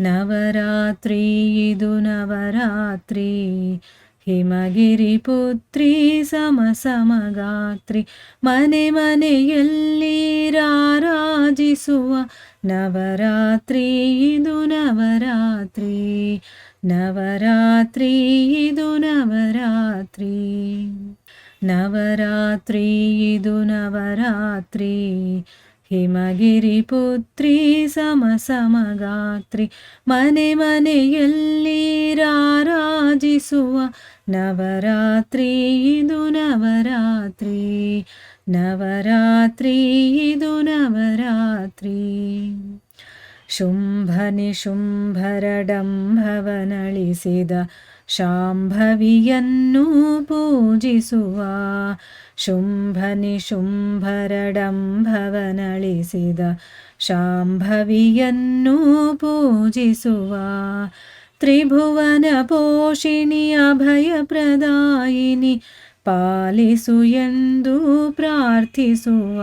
ನವರಾತ್ರಿ, ಇದು ನವರಾತ್ರಿ. ಹಿಮಗಿರಿ ಪುತ್ರಿ, ಸಮ ಸಮಗಾತ್ರಿ. ಮನೆ ಮನೆಯಲ್ಲಿ ರಾರಾಜಿಸುವ ನವರಾತ್ರಿ, ಇದು ನವರಾತ್ರಿ. ನವರಾತ್ರಿ, ಇದು ನವರಾತ್ರಿ. ನವರಾತ್ರಿ, ಇದು ನವರಾತ್ರಿ. ಹಿಮಗಿರಿ ಪುತ್ರಿ, ಸಮ ಸಮಗಾತ್ರಿ, ಮನೆ ಮನೆಯಲ್ಲಿ ರಾರಾಜಿಸುವ ನವರಾತ್ರಿ, ಇದು ನವರಾತ್ರಿ. ನವರಾತ್ರಿ, ಇದು ನವರಾತ್ರಿ. ಶುಂಭನಿ ಶುಂಭರಡಂಭವನಳಿಸಿದ ಶಾಂಭವಿಯನ್ನು ಪೂಜಿಸುವ ಶುಂಭನಿ ಶುಂಭರಡಂಭವನಳಿಸಿದ ಶಾಂಭವಿಯನ್ನು ಪೂಜಿಸುವ ತ್ರಿಭುವನ ಪೋಷಿಣಿ ಅಭಯಪ್ರದಾಯಿನಿ ಪಾಲಿಸು ಎಂದು ಪ್ರಾರ್ಥಿಸುವ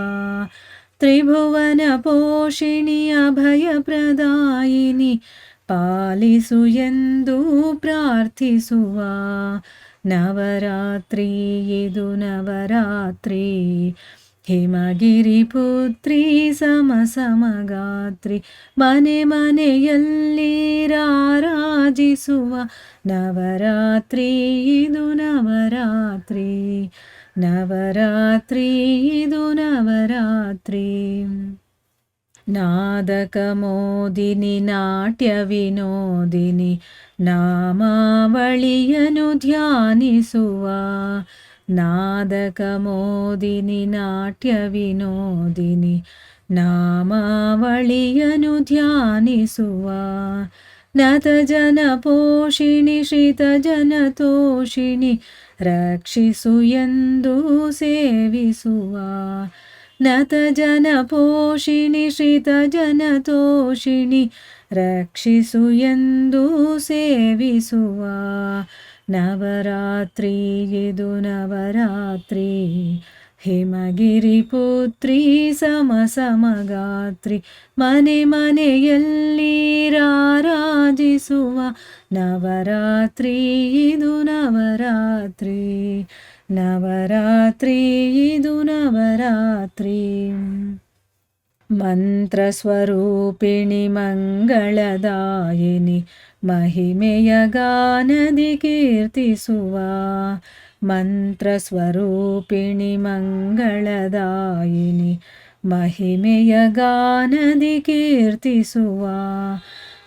ತ್ರಿಭುವನ ಪೋಷಿಣಿ ಅಭಯಪ್ರದಾಯಿನಿ ಪಾಲಿಸು ಎಂದು ಪ್ರಾರ್ಥಿಸುವ. ನವರಾತ್ರಿ, ಇದು ನವರಾತ್ರಿ. ಹಿಮಗಿರಿ ಪುತ್ರಿ ಸಮ ಸಮಗಾತ್ರಿ ಮನೆ ಮನೆಯಲ್ಲಿ ರಾರಾಜಿಸುವ. ನವರಾತ್ರಿ, ಇದು ನವರಾತ್ರಿ. ನವರಾತ್ರಿ, ಇದು ನವರಾತ್ರಿ. ನಾದಕ ಮೋದಿನಿ ನಾಟ್ಯ ವಿನೋದಿನಿ ನಾಮಾವಳಿಯನು ಧ್ಯಾನಿಸುವ ನಾದಕ ಮೋದಿನಿ ನಾಟ್ಯ ವಿನೋದಿನಿ ನಾಮಾವಳಿಯನು ಧ್ಯಾನಿಸುವ ನತ ಜನ ಪೋಷಿಣಿ ಶ್ರಿತ ಜನ ತೋಷಿಣಿ ರಕ್ಷಿಸು ಎಂದು ಸೇವಿಸುವ ನತ ಜನ ಪೋಷಿಣಿ ಶ್ರಿತ ಜನ ತೋಷಿಣಿ ರಕ್ಷಿಸು ಎಂದು ಸೇವಿಸುವ ನವರಾತ್ರಿ ಇದು ನವರಾತ್ರಿ. ಹಿಮಗಿರಿ ಪುತ್ರಿ ಸಮ ಸಮಗಾತ್ರಿ ಮನೆ ಮನೆಯಲ್ಲಿ ರಾರಾಜಿಸುವ ನವರಾತ್ರಿ ಇದು ನವರಾತ್ರಿ. ನವರಾತ್ರಿ ಇದು ನವರಾತ್ರಿ ಮಂತ್ರಸ್ವರೂಪಿಣಿ ಮಂಗಳದಾಯಿನಿ ಮಹಿಮೆಯ ಗಾನದಿ ಕೀರ್ತಿಸುವ ಮಂತ್ರಸ್ವರೂಪಿಣಿ ಮಂಗಳದಾಯಿನಿ ಮಹಿಮೆಯ ಗಾನದಿ ಕೀರ್ತಿಸುವ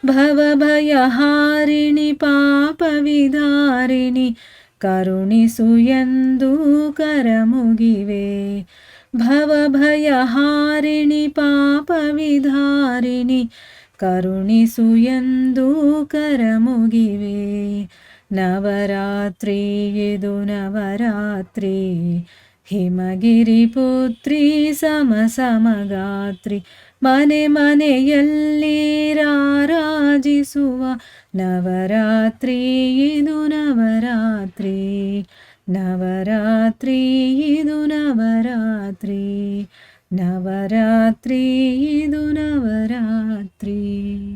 ಭವಭಯಹಾರಿಣಿ ಪಾಪವಿದಾರಿಣಿ ಕರುಣಿಸು ಎಂದು ಕರಮುಗಿವೆ. ಭವಭಯಹಾರಿಣಿ ಪಾಪವಿಧಾರಿಣಿ ಕರುಣಿಸು ಎಂದು ಕರಮುಗಿವೆ. ನವರಾತ್ರಿ ಇದು ನವರಾತ್ರಿ ಹಿಮಗಿರಿ ಪುತ್ರಿ, ಸಮ ಸಮಗಾತ್ರಿ, ಮನೆ ಮನೆಯಲ್ಲಿ ರಾರಾಜಿಸುವ ನವರಾತ್ರಿ, ಇದು ನವರಾತ್ರಿ. ನವರಾತ್ರಿ, ಇದು ನವರಾತ್ರಿ. ನವರಾತ್ರಿ, ಇದು ನವರಾತ್ರಿ.